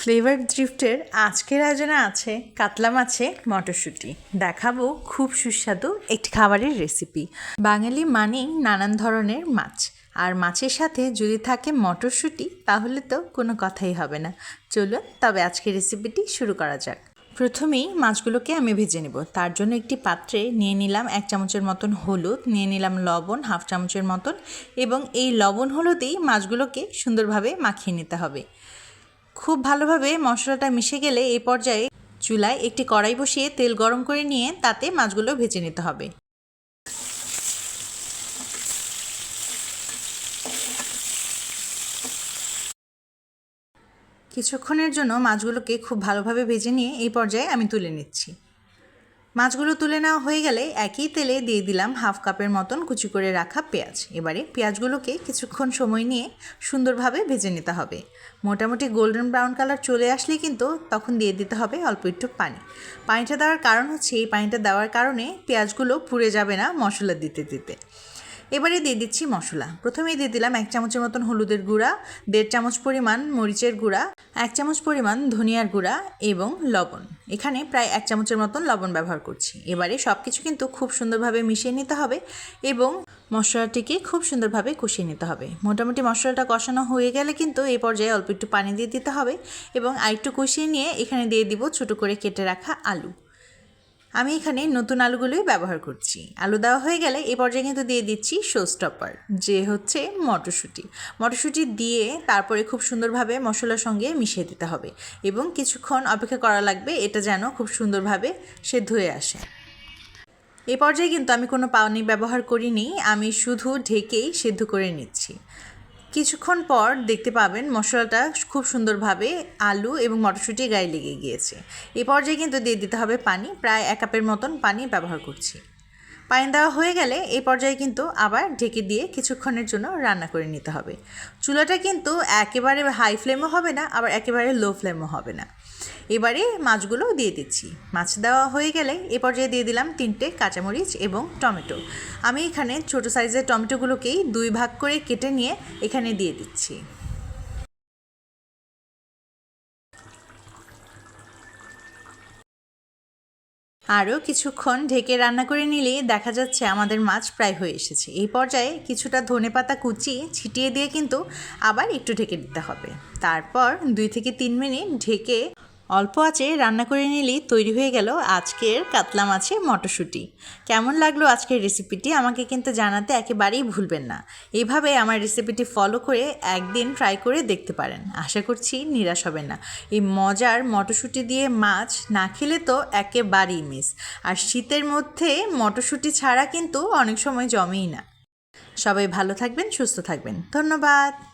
Flavour ড্রিফটের আজকের আয়োজনে আছে কাতলা মাছে মটরশুঁটি। দেখাবো খুব সুস্বাদু একটি খাবারের রেসিপি বাঙালি মানেই নানান ধরনের মাছ। আর মাছের সাথে যদি থাকে মটরশুঁটি, তাহলে তো কোনো কথাই হবে না। চলুন, তবে আজকের রেসিপিটি শুরু করা যাক। প্রথমেই মাছগুলোকে আমি ভেজে নেব। তার জন্য একটি পাত্রে নিয়ে নিলাম এক চামচের মতন হলুদ, নিয়ে নিলাম লবণ, হাফ চামচের মতন। এবং এই লবণ হলুদেই মাছগুলোকে সুন্দরভাবে মাখিয়ে নিতে হবে। খুব ভালোভাবে মশলাটা মিশে গেলে এই পর্যায়ে চুলায় একটি কড়াই বসিয়ে তেল গরম করে নিয়ে তাতে মাছগুলো ভেজে নিতে হবে। কিছুক্ষণের জন্য মাছগুলোকে খুব ভালোভাবে ভেজে নিয়ে এই পর্যায়ে আমি তুলে নিচ্ছি। মাছগুলো তুলে নেওয়া হয়ে গেলে একই তেলে দিয়ে দিলাম হাফ কাপের মতন কুচি করে রাখা পেঁয়াজ। এবারে পেঁয়াজগুলোকে কিছুক্ষণ সময় নিয়ে সুন্দরভাবে ভেজে নিতে হবে। মোটামুটি গোল্ডেন ব্রাউন কালার চলে আসলে কিন্তু তখন দিয়ে দিতে হবে অল্প একটু পানি। পানিটা দেওয়ার কারণ হচ্ছে, এই পানিটা দেওয়ার কারণে পেঁয়াজগুলো পুড়ে যাবে না মশলা দিতে দিতে। এবারে দিয়ে দিচ্ছি মশলা। প্রথমেই দিয়ে দিলাম এক চামচের মতন হলুদের গুঁড়া, দেড় চামচ পরিমাণ মরিচের গুঁড়া, এক চামচ পরিমাণ ধনিয়ার গুঁড়া এবং লবণ। এখানে প্রায় এক চামচের মতন লবণ ব্যবহার করছি। এবারে সব কিছু কিন্তু খুব সুন্দরভাবে মিশিয়ে নিতে হবে এবং মশলাটিকে খুব সুন্দরভাবে কষিয়ে নিতে হবে। মোটামুটি মশলাটা কষানো হয়ে গেলে কিন্তু এই পর্যায়ে অল্প একটু পানি দিয়ে দিতে হবে এবং আরেকটু কষিয়ে নিয়ে এখানে দিয়ে দিব ছোটো করে কেটে রাখা আলু। আমি এখানে নতুন আলুগুলোই ব্যবহার করছি। আলু দেওয়া হয়ে গেলে এই পর্যায়ে কিন্তু দিয়ে দিচ্ছি শো স্টপার যে হচ্ছে মটরশুঁটি। মটরশুঁটি দিয়ে তারপরে খুব সুন্দরভাবে মশলার সঙ্গে মিশিয়ে দিতে হবে এবং কিছুক্ষণ অপেক্ষা করা লাগবে, এটা যেন খুব সুন্দরভাবে সেদ্ধ হয়ে আসে। এ পর্যায়ে কিন্তু আমি কোনো পানি ব্যবহার করিনি, আমি শুধু ঢেকেই সেদ্ধ করে নিচ্ছি। কিছুক্ষণ পর দেখতে পাবেন মশলাটা খুব সুন্দরভাবে আলু এবং মটরশুঁটি গায়ে লেগে গিয়েছে। এই পর্যায়ে কিন্তু দিয়ে দিতে হবে পানি, প্রায় এক কাপের মতন পানি ব্যবহার করছি। পানি দেওয়া হয়ে গেলে এই পর্যায়ে কিন্তু আবার ঢেকে দিয়ে কিছুক্ষণের জন্য রান্না করে নিতে হবে। চুলাটা কিন্তু একেবারে হাই ফ্লেমও হবে না, আবার একেবারে লো ফ্লেমও হবে না। এবারে মাছগুলো দিয়ে দিচ্ছি। মাছ দেওয়া হয়ে গেলে এ পর্যায়ে দিয়ে দিলাম তিনটে কাঁচামরিচ এবং টমেটো। আমি এখানে ছোট সাইজের টমেটোগুলোকেই দুই ভাগ করে কেটে নিয়ে এখানে দিয়ে দিচ্ছি। আরও কিছুক্ষণ ঢেকে রান্না করে নিলেই দেখা যাচ্ছে আমাদের মাছ প্রায় হয়ে এসেছে। এই পর্যায়ে কিছুটা ধনেপাতা কুচি ছিটিয়ে দিয়ে কিন্তু আবার একটু ঢেকে দিতে হবে। তারপর দুই থেকে তিন মিনিট ঢেকে অল্প আছে রান্না করে নিলেই তৈরি হয়ে গেল আজকের কাতলা মাছে মটরশুঁটি। কেমন লাগল আজকের রেসিপিটি আমাকে কিন্তু জানাতে একেবারেই ভুলবেন না। এইভাবে আমার রেসিপিটি ফলো করে একদিন ট্রাই করে দেখতে পারেন। আশা করছি নিরাশ হবেন না। এই মজার মটরশুঁটি দিয়ে মাছ না খেলে তো একেবারেই মিস আর শীতের মধ্যে মটরশুঁটি ছাড়া কিন্তু অনেক সময় জমেই না। সবাই ভালো থাকবেন, সুস্থ থাকবেন। ধন্যবাদ।